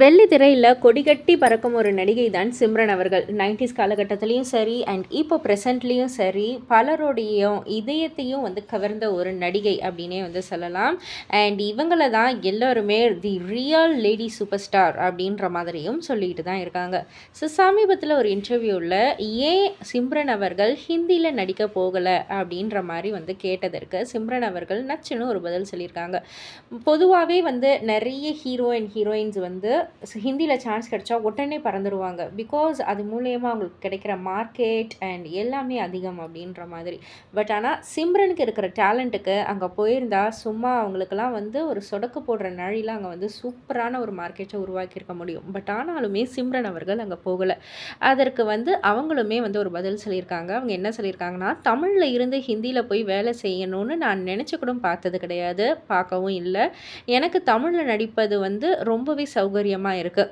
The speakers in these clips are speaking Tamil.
வெள்ளி திரையில் கொடிகட்டி பறக்கும் ஒரு நடிகை தான் சிம்ரன் அவர்கள். நைன்டிஸ் காலகட்டத்திலையும் சரி அண்ட் இப்போ ப்ரெசண்ட்லேயும் சரி பலரோடையும் இதயத்தையும் வந்து கவர்ந்த ஒரு நடிகை அப்படின்னே வந்து சொல்லலாம். அண்ட் இவங்கள தான் எல்லோருமே the real lady super star அப்படின்ற மாதிரியும் சொல்லிக்கிட்டு தான் இருக்காங்க. ஸோ சமீபத்தில் ஒரு இன்டர்வியூவில் ஏன் சிம்ரன் அவர்கள் ஹிந்தியில் நடிக்க போகலை அப்படின்ற மாதிரி வந்து கேட்டதற்கு சிம்ரன் அவர்கள் நச்சுன்னு ஒரு பதில் சொல்லியிருக்காங்க. பொதுவாகவே வந்து நிறைய ஹீரோ அண்ட் ஹீரோயின்ஸ் வந்து ஹிந்தியில் சான்ஸ் கிடைச்சா உடனே பறந்துடுவாங்க பிகாஸ் அது மூலயமா அவங்களுக்கு கிடைக்கிற மார்க்கெட் அண்ட் எல்லாமே அதிகம் அப்படின்ற மாதிரி. பட் ஆனால் சிம்ரனுக்கு இருக்கிற டேலண்ட்டுக்கு அங்கே போயிருந்தா சும்மா அவங்களுக்குலாம் வந்து ஒரு சொடக்கு போடுற நழியில் அங்கே வந்து சூப்பரான ஒரு மார்க்கெட்டை உருவாக்கியிருக்க முடியும். பட் ஆனாலுமே சிம்ரன் அவர்கள் அங்கே போகலை. அதற்கு வந்து அவங்களுமே வந்து ஒரு பதில் சொல்லியிருக்காங்க. அவங்க என்ன சொல்லியிருக்காங்கன்னா தமிழில் இருந்து ஹிந்தியில் போய் வேலை செய்யணும்னு நான் நினச்சி கூட பார்த்தது கிடையாது. பார்க்கவும் இல்லை. எனக்கு தமிழில் நடிப்பது வந்து ரொம்பவே சௌகரியமாக இருக்குது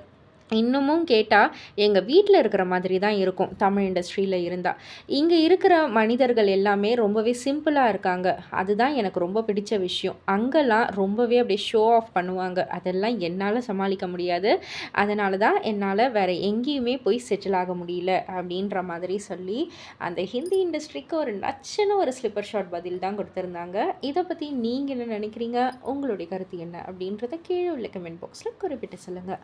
இன்னமும் கேட்டால் எங்கள் வீட்டில் இருக்கிற மாதிரி தான் இருக்கும். தமிழ் இண்டஸ்ட்ரியில் இருந்தால் இங்கே இருக்கிற மனிதர்கள் எல்லாமே ரொம்பவே சிம்பிளாக இருக்காங்க. அதுதான் எனக்கு ரொம்ப பிடிச்ச விஷயம். அங்கெல்லாம் ரொம்பவே அப்படியே ஷோ ஆஃப் பண்ணுவாங்க. அதெல்லாம் என்னால் சமாளிக்க முடியாது. அதனால தான் என்னால் வேறு எங்கேயுமே போய் செட்டில் ஆக முடியல அப்படின்ற மாதிரி சொல்லி அந்த ஹிந்தி இண்டஸ்ட்ரிக்கு ஒரு நச்சுன்னு ஒரு ஸ்லிப்பர் ஷாட் பதில் தான் கொடுத்துருந்தாங்க. இதை பற்றி நீங்கள் என்ன நினைக்கிறீங்க? உங்களுடைய கருத்து என்ன அப்படின்றத கீழே உள்ள கமெண்ட் பாக்ஸில் குறிப்பிட்டு சொல்லுங்கள்